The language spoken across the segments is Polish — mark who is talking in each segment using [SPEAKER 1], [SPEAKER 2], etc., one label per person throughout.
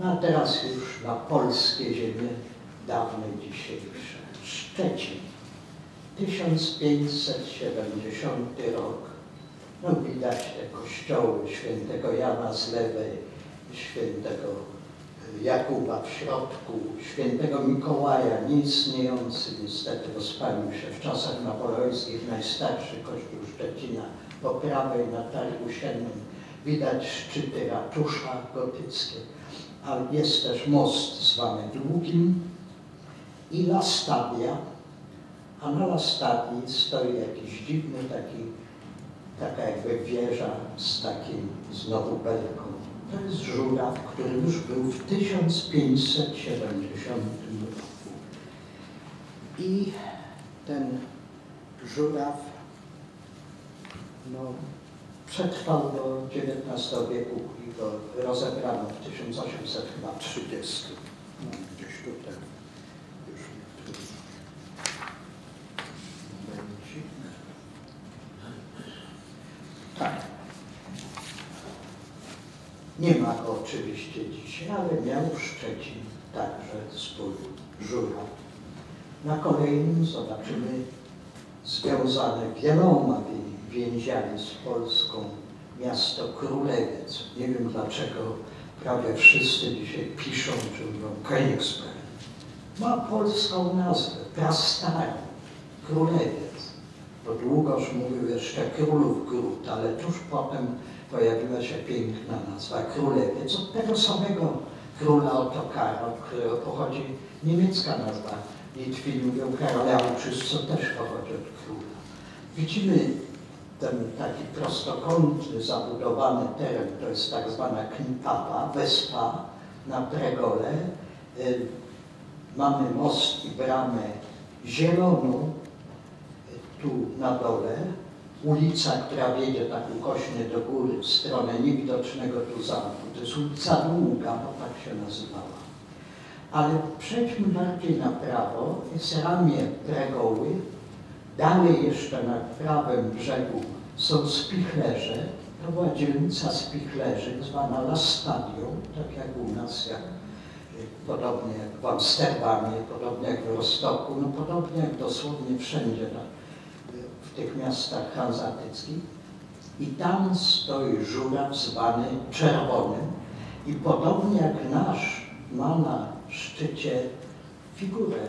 [SPEAKER 1] No a teraz już na polskie ziemie, dawne dzisiejsze. Szczecin, 1570 rok. No widać te kościoły świętego Jana z lewej, świętego Jakuba w środku, świętego Mikołaja, nieistniejący, niestety rozpalił się w czasach napoleońskich, najstarszy kościół Szczecina, po prawej na targu siennym widać szczyty ratusza gotyckie, ale jest też most zwany Długim i Lastadia, a na Lastadii stoi jakiś dziwny taki, taka jakby wieża z takim znowu belką. To jest żuraw, który już był w 1570 roku. I ten żuraw no, przetrwał do XIX wieku i go rozebrano w 1830. No, gdzieś tutaj już. Tak. Nie ma go oczywiście dzisiaj, ale miał w Szczecin także swój żuraw. Na kolejnym zobaczymy związane wieloma więziami z Polską miasto Królewiec. Nie wiem dlaczego prawie wszyscy dzisiaj piszą, że mówią Königsberg. Ma polską nazwę, prastarą, Królewiec. Bo długoż mówił jeszcze Królów Gród, ale tuż potem pojawiła się piękna nazwa Królewiec od tego samego króla Otokara, od którego pochodzi niemiecka nazwa. Litwini mówią Karoleuczysz, co też pochodzi od króla. Widzimy ten taki prostokątny, zabudowany teren, to jest tak zwana Knipapa, wyspa na Pregole. Y, mamy most i bramę zieloną y, tu na dole, ulica, która wiedzie tak ukośnie do góry w stronę niewidocznego tu zamku. To jest ulica Długa, bo tak się nazywała. Ale przejdźmy bardziej na prawo, jest ramię Pregoły, dalej jeszcze na prawym brzegu są spichlerze, to była dzielnica spichlerzy, zwana Lastadią, tak jak u nas, jak podobnie jak w Amsterdamie, podobnie jak w Rostoku, no podobnie jak dosłownie wszędzie na, w tych miastach hanzatyckich. I tam stoi żuraw zwany czerwonym i podobnie jak nasz ma na szczycie figurę,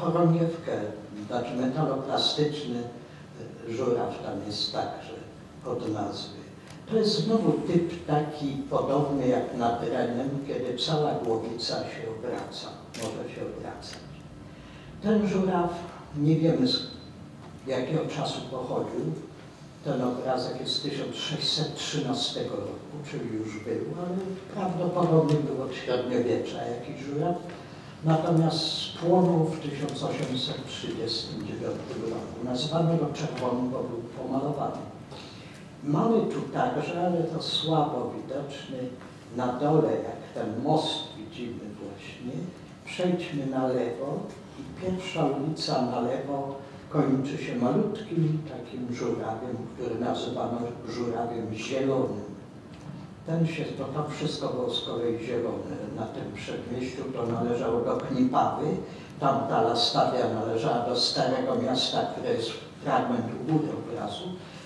[SPEAKER 1] chorągiewkę, znaczy metaloplastyczny żuraw tam jest także od nazwy. To jest znowu typ taki podobny jak nad Renem, kiedy cała głowica się obraca, może się obracać. Ten żuraw, nie wiemy z jakiego czasu pochodził, ten obrazek jest z 1613 roku, czyli już był, ale prawdopodobnie był od średniowiecza jakiś żuraw. Natomiast spłonął w 1839 roku. Nazwano go czerwonym, bo był pomalowany. Mamy tu także, ale to słabo widoczny, na dole, jak ten most widzimy właśnie, przejdźmy na lewo i pierwsza ulica na lewo kończy się malutkim takim żurawiem, który nazywano żurawiem zielonym. Ten się, to tam wszystko było z kolei zielone. Na tym przedmieściu to należało do Knipawy, tamta Lastawia należała do Starego Miasta, które jest fragment u góry obrazu,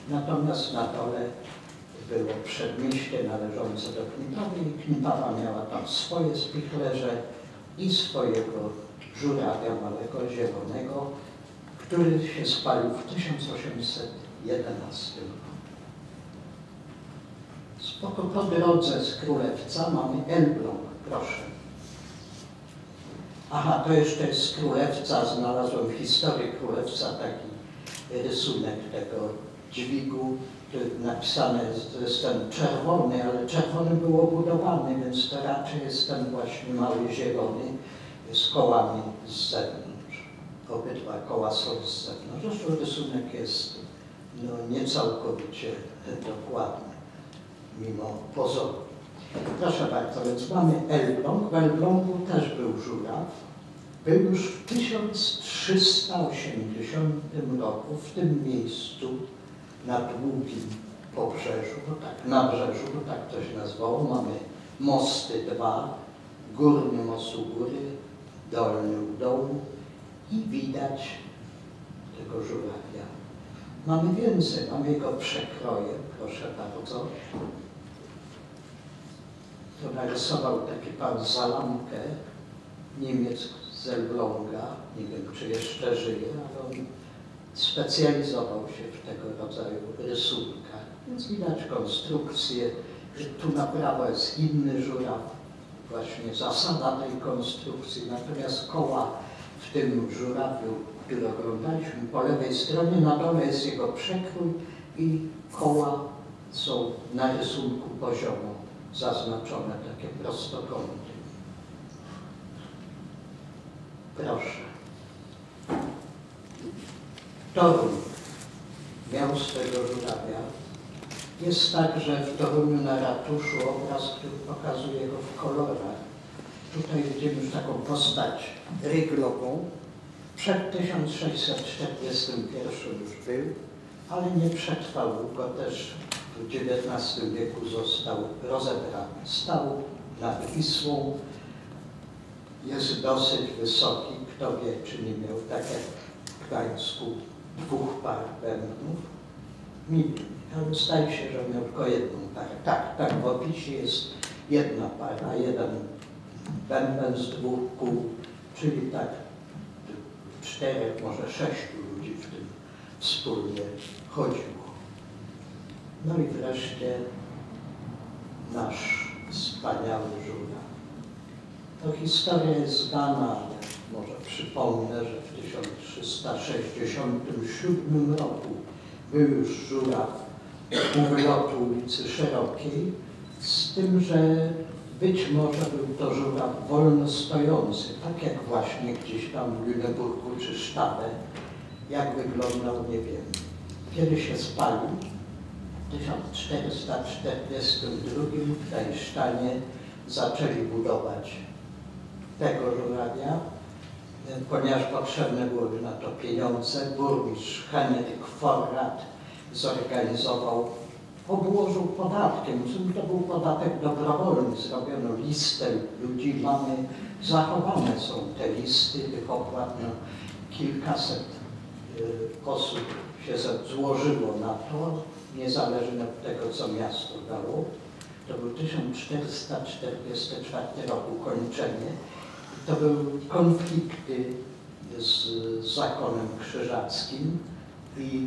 [SPEAKER 1] natomiast na dole było przedmieście należące do Knipawy i Knipawa miała tam swoje spichlerze i swojego żurawia małego, zielonego, który się spalił w 1811 roku. Spoko po drodze z Królewca mamy Elbląg, proszę. Aha, to jeszcze jest z Królewca, znalazłem w historii Królewca taki rysunek tego dźwigu, napisane jest, to jest ten czerwony, ale czerwony był obudowany, więc to raczej jest ten właśnie mały zielony z kołami z zewnątrz. Obydwa koła są z zewnątrz. Zresztą rysunek jest no, niecałkowicie dokładny mimo pozoru. Proszę bardzo, więc mamy Elbląg. W Elblągu też był żuraw. Był już w 1380 roku w tym miejscu na długim pobrzeżu, bo tak, nabrzeżu, bo tak to się nazywało. Mamy mosty dwa, górny most u góry, dolny u dołu i widać tego żurawia. Mamy więcej, mamy jego przekroje, proszę bardzo. To narysował taki pan Zalamkę, Niemiec z Elbląga, nie wiem czy jeszcze żyje, ale on specjalizował się w tego rodzaju rysunkach. Więc widać konstrukcję, tu na prawo jest inny żuraw, właśnie zasada tej konstrukcji, natomiast koła w tym żurawiu, który oglądaliśmy po lewej stronie, na dole jest jego przekrój i koła są na rysunku poziomo zaznaczone, takie prostokąty. Proszę. Toruń miał swego żurawia. Jest także w Toruniu na ratuszu obraz, który pokazuje go w kolorach. Tutaj widzimy już taką postać ryglową. Przed 1641 już był, ale nie przetrwał go też w XIX wieku został rozebrany. Stał nad Wisłą, jest dosyć wysoki, kto wie, czy nie miał, tak jak w Gdańsku, dwóch par bębnów. Ale zdaje się, że miał tylko jedną parę. Tak, tak, w opisie jest jedna para, jeden bęben z dwóch kół, czyli tak czterech, może sześciu ludzi w tym wspólnie chodziło. No i wreszcie nasz wspaniały żura. To historia jest znana, ale może przypomnę, że w 1367 roku był już żuraw u ulicy Szerokiej, z tym, że być może był to żuraw wolno stojący, tak jak właśnie gdzieś tam w Lüneburgu czy Sztabę. Jak wyglądał, nie wiem. Kiedy się spalił? W 1442 w Tajsztanie zaczęli budować tego żurawia, ponieważ potrzebne były na to pieniądze. Burmistrz Henryk Forrat zorganizował, obłożył podatkiem. To był podatek dobrowolny. Zrobiono listę ludzi, mamy, zachowane są te listy tych opłat. No, kilkaset y, osób się złożyło na to, niezależnie od tego, co miasto dało. To był 1444 rok ukończenie. To były konflikty z zakonem krzyżackim i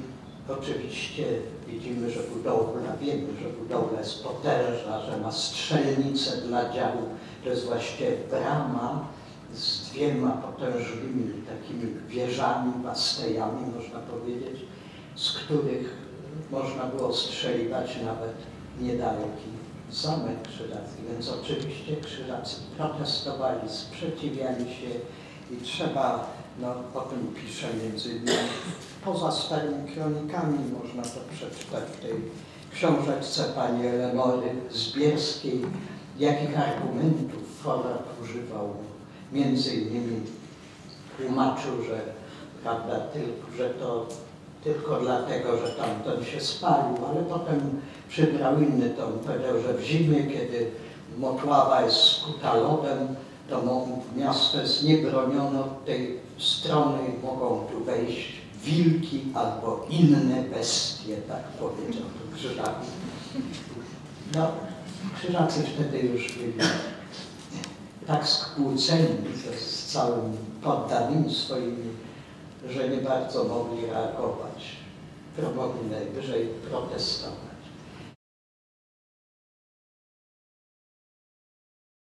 [SPEAKER 1] oczywiście widzimy, że budowla, wiemy, że budowla jest potężna, że ma strzelnicę dla działu. To jest właściwie brama z dwiema potężnymi takimi wieżami, bastejami, można powiedzieć, z których można było strzeliwać nawet niedaleki zamek krzyżacki. Więc oczywiście krzyżacy protestowali, sprzeciwiali się i trzeba, no o tym pisze między innymi, poza starymi kronikami można to przeczytać w tej książeczce pani Elenory Zbierskiej, jakich argumentów Forat używał. Między innymi tłumaczył, że, prawda, że to tylko dlatego, że tamten się spalił, ale potem przybrał inny ton. Powiedział, że w zimie, kiedy Motława jest skuta lodem, to miasto jest niebronione od tej strony mogą tu wejść wilki albo inne bestie, tak powiedział tu Krzyżaki. No, Krzyżacy wtedy już byli tak skłóceni z całym poddanymi swoimi że nie bardzo mogli reagować, mogli najwyżej protestować.